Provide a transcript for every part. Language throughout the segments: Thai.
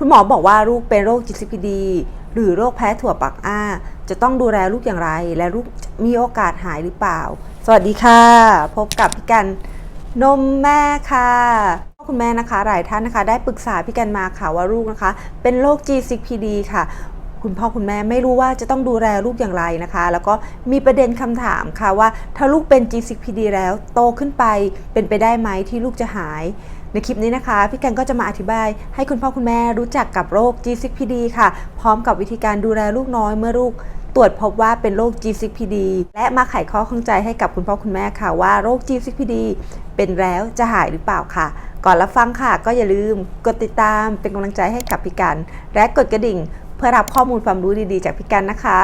คุณหมอบอกว่าลูกเป็นโรค GCPD หรือโรคแพ้ถั่วปักอ้า จะต้องดูแลลูกอย่างไร และลูกมีโอกาสหายหรือเปล่า สวัสดีค่ะ พบกับพี่กันนมแม่ค่ะคุณแม่นะคะหลายท่านนะคะ ได้ปรึกษาพี่กันมาค่ะว่าลูกนะคะ เป็นโรค GCPD ค่ะ คุณพ่อคุณแม่ไม่รู้ว่าจะต้องดูแลลูกอย่างไรนะคะ แล้วก็มีประเด็นคำถามค่ะว่าถ้าลูกเป็น GCPD แล้วโตขึ้นไปเป็นไปได้ไหมที่ลูกจะหาย ในคลิปนี้นะคะ พี่กันก็จะมาอธิบายให้คุณพ่อคุณแม่รู้จักกับโรค G6PD ค่ะ พร้อมกับวิธีการดูแลลูกน้อยเมื่อลูกตรวจพบว่าเป็นโรค G6PD และมาไขข้อข้องใจให้กับคุณพ่อคุณแม่ค่ะว่าโรค G6PD เป็นแล้วจะหายหรือเปล่าค่ะ ก่อนรับฟังค่ะ ก็อย่าลืมกดติดตามเป็นกำลังใจให้กับพี่กัน และกดกระดิ่ง เพื่อรับข้อมูลความรู้ดีๆ จากพี่กันนะคะ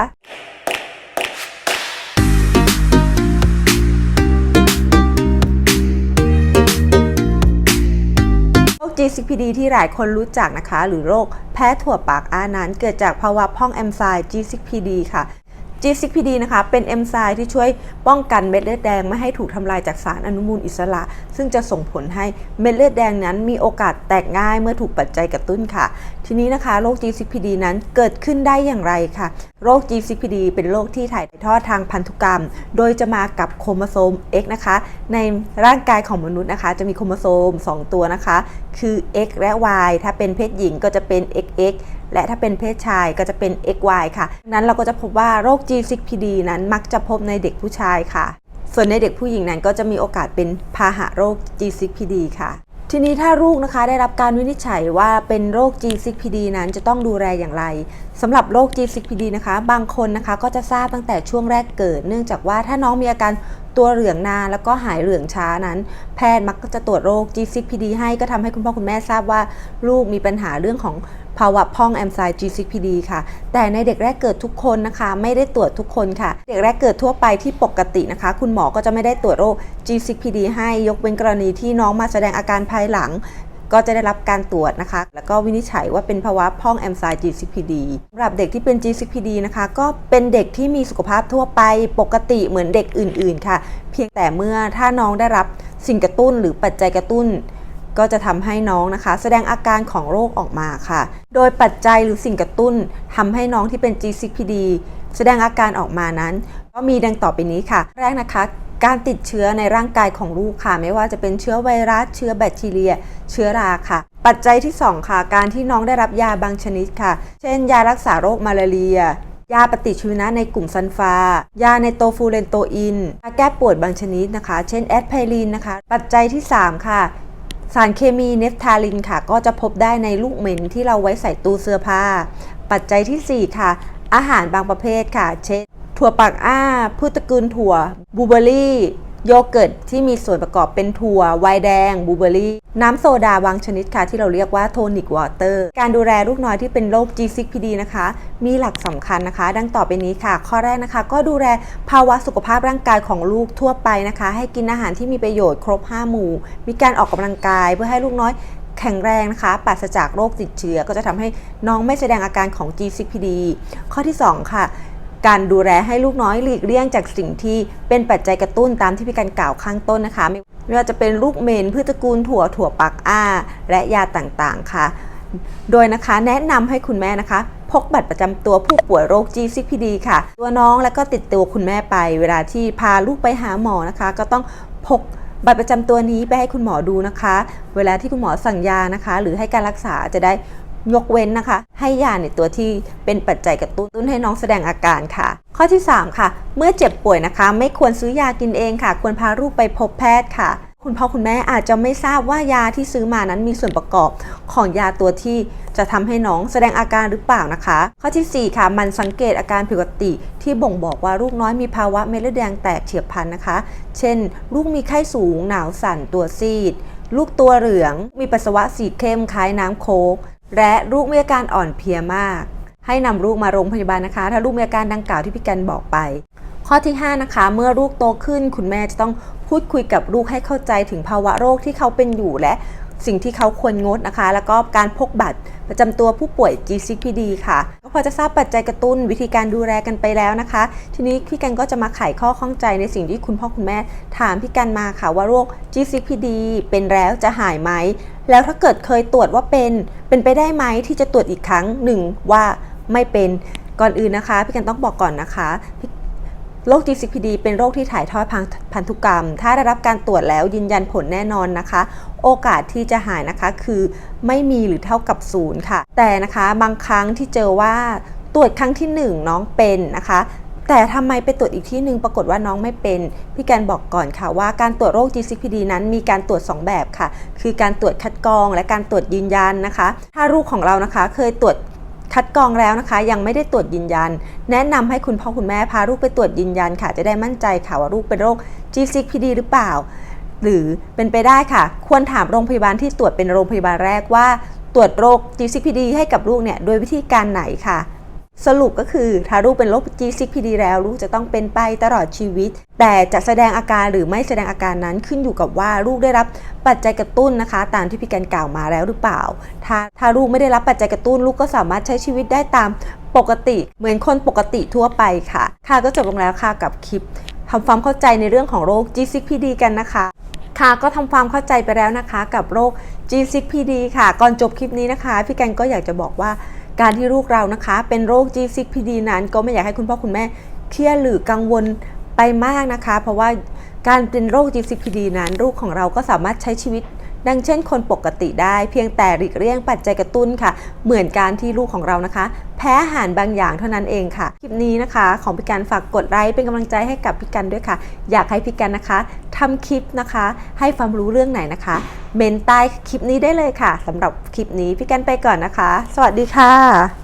GCPD ที่หลายคนรู้จักนะคะ หรือโรคแพ้ถั่วปากอานั้น เกิดจากภาวะพ่องแอมไซด์ G6PD ค่ะ G6PD นะคะ เป็นเอนไซม์ที่ช่วยป้องกันเม็ดเลือดแดงไม่ให้ถูกทำลายจากสารอนุมูลอิสระ ซึ่งจะส่งผลให้เม็ดเลือดแดงนั้นมีโอกาสแตกง่ายเมื่อถูกปัจจัยกระตุ้นค่ะ ทีนี้นะคะโรค G6PD นั้นเกิดขึ้นได้อย่างไรค่ะ โรค G6PD เป็นโรคที่ถ่ายทอดทางพันธุกรรม โดยจะมากับโครโมโซม X นะคะ ในร่างกายของมนุษย์นะคะ จะมีโครโมโซม 2 ตัวนะคะ คือ X และ Y ถ้าเป็นเพศหญิงก็จะเป็น XX และถ้าเป็นเพศชายก็จะเป็น XY ค่ะดังนั้นเราก็จะพบว่าโรค G6PD นั้นมักจะพบในเด็กผู้ชายค่ะ ส่วนในเด็กผู้หญิงนั้นก็จะมีโอกาสเป็นพาหะโรค G6PD ค่ะทีนี้ถ้าลูกนะคะได้รับการวินิจฉัยว่าเป็นโรค G6PD นั้นจะต้องดูแลอย่างไรสำหรับโรค G6PD นะคะ บางคนนะคะก็จะทราบตั้งแต่ช่วงแรกเกิด เนื่องจากว่าถ้าน้องมีอาการตัวเหลืองนานแล้วก็หายเหลืองช้านั้น แพทย์มักจะตรวจโรค G6PD ให้ก็ทำให้คุณพ่อคุณแม่ทราบว่า ลูกมีปัญหาเรื่องของ ภาวะพ่องแอนไซม์ G6PD ค่ะ แต่ในเด็กแรกเกิดทุกคนนะคะ ไม่ได้ตรวจทุกคนค่ะ เด็กแรกเกิดทั่วไปที่ปกตินะคะ คุณหมอก็จะไม่ได้ตรวจโรค G6PD ให้ยกเว้นกรณีที่น้องมาแสดงอาการภายหลังก็จะได้รับการตรวจนะคะ แล้วก็วินิจฉัยว่าเป็นภาวะพ่องแอนไซม์ G6PD สำหรับเด็กที่เป็น G6PD นะคะ ก็เป็นเด็กที่มีสุขภาพทั่วไปปกติเหมือนเด็กอื่น ๆ ค่ะ เพียงแต่เมื่อถ้าน้องได้รับสิ่งกระตุ้นหรือปัจจัยกระตุ้น ก็จะทำให้น้องนะคะ แสดงอาการของโรคออกมาค่ะ โดยปัจจัยหรือสิ่งกระตุ้นทำให้น้องที่เป็น G6PD แสดงอาการออกมานั้น ก็มีดังต่อไปนี้ค่ะ แรกนะคะ การติดเชื้อในร่างกายของลูกค่ะ ไม่ว่าจะเป็นเชื้อไวรัส เชื้อแบคทีเรีย เชื้อราค่ะ ปัจจัยที่ 2 ค่ะ การที่น้องได้รับยาบางชนิดค่ะ เช่น ยารักษาโรคมาลาเรียยาปฏิชีวนะในกลุ่มซันฟา ยาในโตฟูเรนโตอินยาแก้ปวดบางชนิดนะคะ เช่นแอดไพรินนะคะ ปัจจัยที่ 3 ค่ะ สารเคมีเนฟทาลินค่ะ ก็จะพบได้ในลูกเหม็นที่เราไว้ใส่ตู้เสื้อผ้า ปัจจัยทีสี่4 ค่ะ อาหารบางประเภทค่ะ เช่น ถั่วปักอ้าพืชตระกูลถั่วบูเบอร์รี่ โยเกิร์ตที่มีส่วนประกอบเป็นถั่วไวน์แดงบลูเบอร์รี่ น้ำโซดาบางชนิดค่ะ ที่เราเรียกว่าโทนิกวอเตอร์ การดูแลลูกน้อยที่เป็นโรค G6PD นะคะ มีหลักสำคัญนะคะ ดังต่อไปนี้ค่ะ ข้อแรกนะคะ ก็ดูแลภาวะสุขภาพร่างกายของลูกทั่วไปนะคะ ให้กินอาหารที่มีประโยชน์ครบ 5 หมู่ มีการออกกำลังกายเพื่อให้ลูกน้อยแข็งแรงนะคะปราศจากโรคติดเชื้อก็จะทำให้น้องไม่แสดงอาการของ G6PD ข้อที่ 2 ค่ะ การดูแลให้ลูกน้อยหลีกเลี่ยงจากสิ่งที่เป็นปัจจัยกระตุ้นตามที่พี่การกล่าวข้างต้นนะคะไม่ว่าจะเป็นลูกเมนพืชตระกูลถั่วถั่วปักอ้า และยาต่างๆค่ะ โดยนะคะแนะนำให้คุณแม่นะคะ พกบัตรประจำตัวผู้ป่วยโรค G6PD ค่ะ ตัวน้องแล้วก็ติดตัวคุณแม่ไป เวลาที่พาลูกไปหาหมอนะคะ ก็ต้องพกบัตรประจำตัวนี้ไปให้คุณหมอดูนะคะ เวลาที่คุณหมอสั่งยานะคะ หรือให้การรักษาจะได้ ยกเว้นนะคะ ให้ยาในตัวที่เป็นปัจจัยกระตุ้นให้น้องแสดงอาการค่ะ ข้อที่ 3 ค่ะ เมื่อเจ็บป่วยนะคะ ไม่ควรซื้อยากินเองค่ะ ควรพาลูกไปพบแพทย์ค่ะ คุณพ่อคุณแม่อาจจะไม่ทราบว่ายาที่ซื้อมานั้นมีส่วนประกอบของยาตัวที่จะทำให้น้องแสดงอาการหรือเปล่านะคะ ข้อทีสี่ 4 ค่ะ มันสังเกตอาการผิดปกติ ที่บ่งบอกว่าลูกน้อยมีภาวะเม็ดเลือดแดงแตกเฉียบพลันนะคะ เช่น ลูกมีไข้สูง หนาวสั่นตัวซีด ลูกตัวเหลือง มีปัสสาวะสีเข้มคล้ายน้ำโค้ก และลูกมีอาการอ่อนเพลียมาก ให้นำลูกมาโรงพยาบาลนะคะ ถ้าลูกมีอาการดังกล่าวที่พี่กันบอกไป ข้อที่ 5 นะคะ เมื่อลูกโตขึ้น คุณแม่จะต้องพูดคุยกับลูกให้เข้าใจถึงภาวะโรคที่เขาเป็นอยู่และสิ่งที่เขาควรงดนะคะ แล้วก็การพกบัตรประจำตัวผู้ป่วย GCPD ค่ะ พอจะทราบปัจจัยกระตุ้นวิธีการดูแลกันไปแล้วนะคะ ทีนี้พี่กันก็จะมาไขข้อข้องใจในสิ่งที่คุณพ่อคุณแม่ถามพี่กันมาค่ะว่าโรค GCPD เป็นแล้วจะหายไหม แล้วถ้าเกิดเคยตรวจว่าเป็น เป็นไปได้ไหมที่จะตรวจอีกครั้งหนึ่งว่าไม่เป็นก่อนอื่นนะคะ พี่กันต้องบอกก่อนนะคะ โรค GCPD เป็นโรคที่ถ่ายทอดทางพันธุกรรม ถ้าได้รับการตรวจแล้วยืนยันผลแน่นอนนะคะ โอกาสที่จะหายนะคะคือไม่มีหรือเท่ากับศูนย์ค่ะ แต่นะคะบางครั้งที่เจอว่าตรวจครั้งที่หนึ่งน้องเป็นนะคะ แต่ทำไมไปตรวจอีกที่หนึ่งปรากฏว่าน้องไม่เป็น พี่แกนบอกก่อนค่ะว่าการตรวจโรค GCPD นั้นมีการตรวจ 2 แบบค่ะ คือการตรวจคัดกรองและการตรวจยืนยันนะคะ ถ้าลูกของเรานะคะเคยตรวจ คัดกรองแล้วนะคะ ยังไม่ได้ตรวจยืนยัน แนะนำให้คุณพ่อคุณแม่พาลูกไปตรวจยืนยันค่ะ จะได้มั่นใจค่ะว่าลูกเป็นโรค GCPD หรือเปล่า หรือเป็นไปได้ค่ะ ควรถามโรงพยาบาลที่ตรวจเป็นโรงพยาบาลแรกว่า ตรวจโรค GCPD ให้กับลูกเนี่ยโดยวิธีการไหนค่ะ สรุปก็คือถ้าลูกเป็นโรค GCPD แล้วลูกจะต้องเป็นไปตลอดชีวิต แต่จะแสดงอาการหรือไม่แสดงอาการนั้นขึ้นอยู่กับว่าลูกได้รับปัจจัยกระตุ้นนะคะ ตามที่พี่แกนกล่าวมาแล้วหรือเปล่า ถ้าถ้าลูกไม่ได้รับปัจจัยกระตุ้นลูกก็สามารถใช้ชีวิตได้ตามปกติ เหมือนคนปกติทั่วไปค่ะ ค่ะก็จบลงแล้วค่ะกับคลิปทำความเข้าใจในเรื่องของโรค GCPD กันนะคะค่ะก็ทำความเข้าใจไปแล้วนะคะ กับโรค G6PD ค่ะ ก่อนจบคลิปนี้นะคะ พี่กันก็อยากจะบอกว่า การที่ลูกเรานะคะ เป็นโรค G6PD นั้น ก็ไม่อยากให้คุณพ่อคุณแม่เครียดหรือกังวลไปมากนะคะ เพราะว่าการเป็นโรค G6PD นั้นลูกของเราก็สามารถใช้ชีวิต ดังเช่นคนปกติได้เพียงแต่หลีกเลี่ยงปัจจัยกระตุ้นค่ะ เหมือนการที่ลูกของเรานะคะ แพ้อาหารบางอย่างเท่านั้นเองค่ะ คลิปนี้นะคะของพี่การฝากกดไลค์เป็นกำลังใจให้กับพี่กันด้วยค่ะ อยากให้พี่กันนะคะทำคลิปนะคะ ให้ความรู้เรื่องไหนนะคะ เมนใต้คลิปนี้ได้เลยค่ะสำหรับคลิปนี้พี่กันไปก่อนนะคะ สวัสดีค่ะ